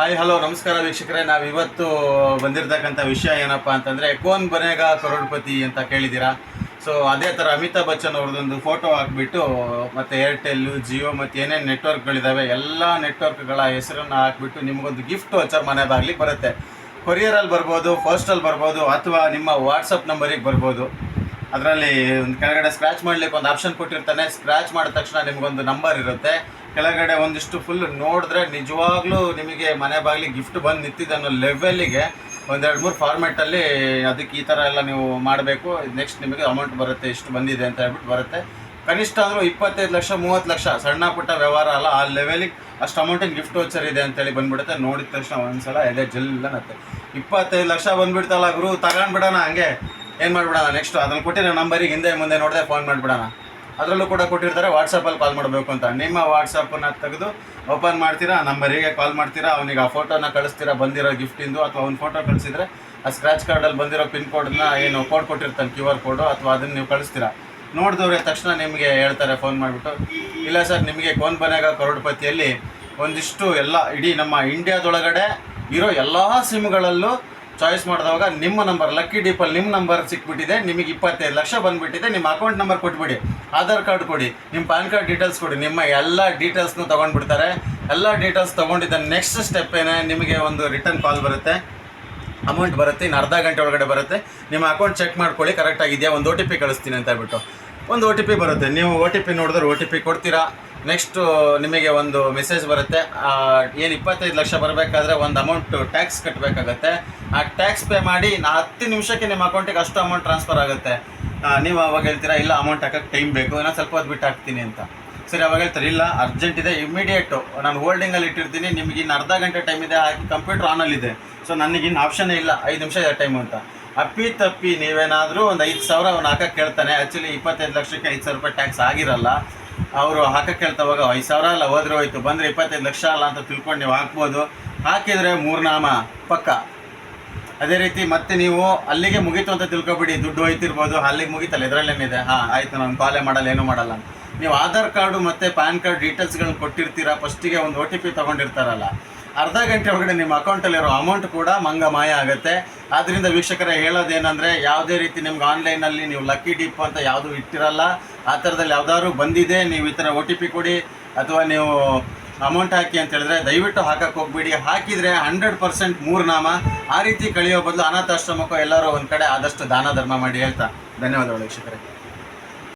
Hi hello ನಮಸ್ಕಾರ ವೀಕ್ಷಕರೇ. ನಾವು ಇವತ್ತು ಬಂದಿರತಕ್ಕಂಥ ವಿಷಯ ಏನಪ್ಪ ಅಂತಂದರೆ ಕೋನ್ ಬನೇಗ ಕರೋಡ್ಪತಿ ಅಂತ ಕೇಳಿದ್ದೀರಾ. ಸೊ ಅದೇ ಥರ ಅಮಿತಾಬ್ ಬಚ್ಚನ್ ಅವ್ರದ್ದೊಂದು ಫೋಟೋ ಹಾಕ್ಬಿಟ್ಟು, ಮತ್ತು ಏರ್ಟೆಲ್ಲು ಜಿಯೋ ಮತ್ತು ಏನೇನು ನೆಟ್ವರ್ಕ್ಗಳಿದ್ದಾವೆ ಎಲ್ಲ ನೆಟ್ವರ್ಕ್ಗಳ ಹೆಸರನ್ನು ಹಾಕ್ಬಿಟ್ಟು ನಿಮಗೊಂದು ಗಿಫ್ಟ್ ವಚ್ಚರ್ ಮನೆ ಬಾಗ್ಲಿಗೆ ಬರುತ್ತೆ. ಕೊರಿಯರಲ್ಲಿ ಬರ್ಬೋದು ಪೋಸ್ಟಲ್ಲಿ ಬರ್ಬೋದು, ಅಥವಾ ನಿಮ್ಮ ವಾಟ್ಸಪ್ ನಂಬರಿಗೆ ಬರ್ಬೋದು. ಅದರಲ್ಲಿ ಒಂದು ಕೆಳಗಡೆ ಸ್ಕ್ರ್ಯಾಚ್ ಮಾಡ್ಲಿಕ್ಕೆ ಒಂದು ಆಪ್ಷನ್ ಕೊಟ್ಟಿರ್ತಾನೆ. ಸ್ಕ್ರ್ಯಾಚ್ ಮಾಡಿದ ತಕ್ಷಣ ನಿಮಗೊಂದು ನಂಬರ್ ಇರುತ್ತೆ. ಕೆಳಗಡೆ ಒಂದಿಷ್ಟು ಫುಲ್ ನೋಡಿದ್ರೆ ನಿಜವಾಗ್ಲೂ ನಿಮಗೆ ಮನೆ ಬಾಗಿಲಿಗೆ ಗಿಫ್ಟ್ ಬಂದು ನಿಂತಿದೆ ಅನ್ನೋ ಲೆವೆಲ್ಲಿಗೆ ಒಂದೆರಡು ಮೂರು ಫಾರ್ಮೆಟಲ್ಲಿ ಅದಕ್ಕೆ ಈ ಥರ ಎಲ್ಲ ನೀವು ಮಾಡಬೇಕು. ನೆಕ್ಸ್ಟ್ ನಿಮಗೆ ಅಮೌಂಟ್ ಬರುತ್ತೆ, ಇಷ್ಟು ಬಂದಿದೆ ಅಂತ ಹೇಳ್ಬಿಟ್ಟು ಬರುತ್ತೆ. ಕನಿಷ್ಠ ಅಂದರೂ ಇಪ್ಪತ್ತೈದು ಲಕ್ಷ, ಮೂವತ್ತು ಲಕ್ಷ ಸಣ್ಣ ಪುಟ್ಟ ವ್ಯವಹಾರ ಅಲ್ಲ, ಆ ಲೆವೆಲಿಗೆ ಅಷ್ಟು ಅಮೌಂಟಿಗೆ ಗಿಫ್ಟ್ ವೋಚರ್ ಇದೆ ಅಂತೇಳಿ ಬಂದ್ಬಿಡುತ್ತೆ. ನೋಡಿದ ತಕ್ಷಣ ಒಂದ್ಸಲ ಎದೆ ಜಲ್ಲನತ್ತೆ ಇಪ್ಪತ್ತೈದು ಲಕ್ಷ ಬಂದುಬಿಡ್ತಲ್ಲ ಗುರು, ತಗೊಂಡ್ಬಿಡೋಣ ಹಂಗೆ. ಏನು ಮಾಡಿಬಿಡೋಣ ನೆಕ್ಸ್ಟ್ ಅದನ್ನು ಕೊಟ್ಟಿರೋ ನಂಬರಿಗೆ ಹಿಂದೆ ಮುಂದೆ ನೋಡಿದೆ ಫೋನ್ ಮಾಡಿಬಿಡೋಣ. ಅದರಲ್ಲೂ ಕೂಡ ಕೊಟ್ಟಿರ್ತಾರೆ ವಾಟ್ಸಪ್ಪಲ್ಲಿ ಕಾಲ್ ಮಾಡಬೇಕು ಅಂತ. ನಿಮ್ಮ ವಾಟ್ಸಪ್ಪನ್ನ ತೆಗೆದು ಓಪನ್ ಮಾಡ್ತೀರಾ ಆ ನಂಬರಿಗೆ ಕಾಲ್ ಮಾಡ್ತೀರಾ, ಅವನಿಗೆ ಆ ಫೋಟೋನ ಕಳಿಸ್ತೀರಾ, ಬಂದಿರೋ ಗಿಫ್ಟಿಂದು ಅಥವಾ ಅವ್ನ ಫೋಟೋ ಕಳಿಸಿದ್ರೆ ಆ ಸ್ಕ್ರ್ಯಾಚ್ ಕಾರ್ಡಲ್ಲಿ ಬಂದಿರೋ ಪಿನ್ ಕೋಡನ್ನ ಏನು ಕೋಡ್ ಕೊಟ್ಟಿರ್ತಾನೆ ಕ್ಯೂ ಆರ್ ಕೋಡು ಅಥವಾ ಅದನ್ನು ನೀವು ಕಳಿಸ್ತೀರಾ? ನೋಡಿದವ್ರೆ, ತಕ್ಷಣ ನಿಮಗೆ ಹೇಳ್ತಾರೆ ಫೋನ್ ಮಾಡಿಬಿಟ್ಟು. ಇಲ್ಲ ಸರ್, ನಿಮಗೆ ಕೋನ್ ಬನೆಗ ಕರೋಡ್ಪತಿಯಲ್ಲಿ ಒಂದಿಷ್ಟು ಎಲ್ಲ ಇಡೀ ನಮ್ಮ ಇಂಡಿಯಾದೊಳಗಡೆ ಇರೋ ಎಲ್ಲ ಸಿಮ್ಗಳಲ್ಲೂ ಚಾಯ್ಸ್ ಮಾಡಿದವಾಗ ನಿಮ್ಮ ನಂಬರ್ ಲಕ್ಕಿ ಡೀಪಲ್ಲಿ ನಿಮ್ಮ ನಂಬರ್ ಸಿಕ್ಬಿಟ್ಟಿದೆ, ನಿಮಗೆ ಇಪ್ಪತ್ತೈದು ಲಕ್ಷ ಬಂದುಬಿಟ್ಟಿದೆ, ನಿಮ್ಮ ಅಕೌಂಟ್ ನಂಬರ್ ಕೊಟ್ಬಿಡಿ. ಆಧಾರ್ ಕಾರ್ಡ್ ಕೊಡಿ, ನಿಮ್ಮ ಪ್ಯಾನ್ ಕಾರ್ಡ್ ಡೀಟೇಲ್ಸ್ ಕೊಡಿ, ನಿಮ್ಮ ಎಲ್ಲ ಡೀಟೇಲ್ಸ್ನು ತೊಗೊಂಡ್ಬಿಡ್ತಾರೆ. ಎಲ್ಲ ಡೀಟೇಲ್ಸ್ ತೊಗೊಂಡಿದ್ದ ನೆಕ್ಸ್ಟ್ ಸ್ಟೆಪ್ ಏನೇ, ನಿಮಗೆ ಒಂದು ರಿಟರ್ನ್ ಕಾಲ್ ಬರುತ್ತೆ. ಅಮೌಂಟ್ ಬರುತ್ತೆ, ಇನ್ನು ಅರ್ಧ ಗಂಟೆ ಒಳಗಡೆ ಬರುತ್ತೆ. ನಿಮ್ಮ ಅಕೌಂಟ್ ಚೆಕ್ ಮಾಡ್ಕೊಳ್ಳಿ ಕರೆಕ್ಟಾಗಿದೆಯಾ ಒಂದು ಒ ಟಿ ಪಿ ಕಳಿಸ್ತೀನಿ ಅಂತ ಹೇಳ್ಬಿಟ್ಟು. ಒಂದು ಒ ಟಿ ಪಿ ಬರುತ್ತೆ. ನೀವು ಒ ಟಿ ಪಿ ನೋಡಿದ್ರೆ ಒ ಟಿ ಪಿ ಕೊಡ್ತೀರಾ? ನೆಕ್ಸ್ಟು ನಿಮಗೆ ಒಂದು ಮೆಸೇಜ್ ಬರುತ್ತೆ. ಏನು ಇಪ್ಪತ್ತೈದು ಲಕ್ಷ ಬರಬೇಕಾದ್ರೆ ಒಂದು ಅಮೌಂಟ್ ಟ್ಯಾಕ್ಸ್ ಕಟ್ಟಬೇಕಾಗತ್ತೆ ಆ ಟ್ಯಾಕ್ಸ್ ಪೇ ಮಾಡಿ ನಾ ಹತ್ತು ನಿಮಿಷಕ್ಕೆ ನಿಮ್ಮ ಅಕೌಂಟಿಗೆ ಅಷ್ಟು ಅಮೌಂಟ್ ಟ್ರಾನ್ಸ್ಫರ್ ಆಗುತ್ತೆ. ನೀವು ಅವಾಗ ಹೇಳ್ತೀರಾ, ಇಲ್ಲ ಅಮೌಂಟ್ ಹಾಕಕ್ಕೆ ಟೈಮ್ ಬೇಕು ನಾನು ಸ್ವಲ್ಪ ಹೊತ್ತು ಬಿಟ್ಟು ಹಾಕ್ತೀನಿ ಅಂತ. ಸರಿ, ಅವಾಗ ಹೇಳ್ತಾರೆ, ಇಲ್ಲ ಅರ್ಜೆಂಟ್ ಇದೆ ಇಮಿಡಿಯೇಟು ನಾನು ಹೋಲ್ಡಿಂಗಲ್ಲಿ ಇಟ್ಟಿರ್ತೀನಿ, ನಿಮಗೆ ಇನ್ನು ಅರ್ಧ ಗಂಟೆ ಟೈಮ್ ಇದೆ, ಹಾಕಿ ಕಂಪ್ಯೂಟರ್ ಆನಲ್ಲಿದೆ ಸೊ ನನಗಿನ್ನು ಆಪ್ಷನ್ನೇ ಇಲ್ಲ, ಐದು ನಿಮಿಷ ಇದೆ ಟೈಮ್ ಅಂತ. ಅಪ್ಪಿ ತಪ್ಪಿ ನೀವೇನಾದರೂ ಒಂದು ಐದು ಸಾವಿರ ಅವ್ನು ಹಾಕಕ್ಕೆ ಕೇಳ್ತಾನೆ. ಆ್ಯಕ್ಚುಲಿ ಇಪ್ಪತ್ತೈದು ಲಕ್ಷಕ್ಕೆ ಐದು ಸಾವಿರ ರೂಪಾಯಿ ಟ್ಯಾಕ್ಸ್ ಆಗಿರಲ್ಲ. ಅವರು ಹಾಕಕ್ಕೆ ಕೇಳ್ತಾವಾಗ ಐದು ಸಾವಿರ ಅಲ್ಲ, ಹೋದ್ರೆ ಹೋಯ್ತು. ಬಂದರೆ ಇಪ್ಪತ್ತೈದು ಲಕ್ಷ ಅಲ್ಲ ಅಂತ ತಿಳ್ಕೊಂಡು ನೀವು ಹಾಕ್ಬೋದು. ಹಾಕಿದರೆ ಮೂರ್ನಾಮ ಪಕ್ಕ. ಅದೇ ರೀತಿ ಮತ್ತೆ ನೀವು ಅಲ್ಲಿಗೆ ಮುಗೀತು ಅಂತ ತಿಳ್ಕೊಬಿಡಿ, ದುಡ್ಡು ಹೋಯ್ತಿರ್ಬೋದು. ಅಲ್ಲಿಗೆ ಮುಗೀತಲ್ಲ, ಇದರಲ್ಲೇನಿದೆ? ಹಾಂ, ಆಯ್ತು, ನಾನು ಪಾಲೆ ಮಾಡಲ್ಲ, ಏನೂ ಮಾಡಲ್ಲ ನೀವು ಆಧಾರ್ ಕಾರ್ಡು ಮತ್ತು ಪ್ಯಾನ್ ಕಾರ್ಡ್ ಡೀಟೇಲ್ಸ್ಗಳನ್ನ ಕೊಟ್ಟಿರ್ತೀರಾ? ಫಸ್ಟಿಗೆ ಒಂದು ಒ ಟಿ ಪಿ ತೊಗೊಂಡಿರ್ತಾರಲ್ಲ. ಅರ್ಧ ಗಂಟೆ ಒಳಗಡೆ ನಿಮ್ಮ ಅಕೌಂಟಲ್ಲಿರೋ ಅಮೌಂಟ್ ಕೂಡ ಮಂಗ ಮಾಯ ಆಗುತ್ತೆ. ಆದ್ದರಿಂದ ವೀಕ್ಷಕರೇ ಹೇಳೋದೇನೆಂದರೆ ಯಾವುದೇ ರೀತಿ ನಿಮ್ಗೆ ಆನ್ಲೈನಲ್ಲಿ ನೀವು ಲಕ್ಕಿ ಡಿಪ್ ಅಂತ ಯಾವುದು ಇಟ್ಟಿರಲ್ಲ, ಆ ಥರದಲ್ಲಿ ಯಾವುದಾದ್ರು ಬಂದಿದೆ, ನೀವು ಈ ಥರ ಒ ಟಿ ಪಿ ಕೊಡಿ ಅಥವಾ ನೀವು ಅಮೌಂಟ್ ಹಾಕಿ ಅಂತ ಹೇಳಿದ್ರೆ ದಯವಿಟ್ಟು ಹಾಕಕ್ಕೆ ಹೋಗ್ಬೇಡಿ. ಹಾಕಿದರೆ ಹಂಡ್ರೆಡ್ ಪರ್ಸೆಂಟ್ ಮೂರು ನಾಮ ಆ ರೀತಿ ಕಳೆಯೋ ಬದಲು ಅನಾಥಾಶ್ರಮಕ್ಕೂ ಎಲ್ಲರೂ ಒಂದು ಕಡೆ ಆದಷ್ಟು ದಾನ ಧರ್ಮ ಮಾಡಿ ಹೇಳ್ತಾ. ಧನ್ಯವಾದಗಳು ವೀಕ್ಷಕರೇ.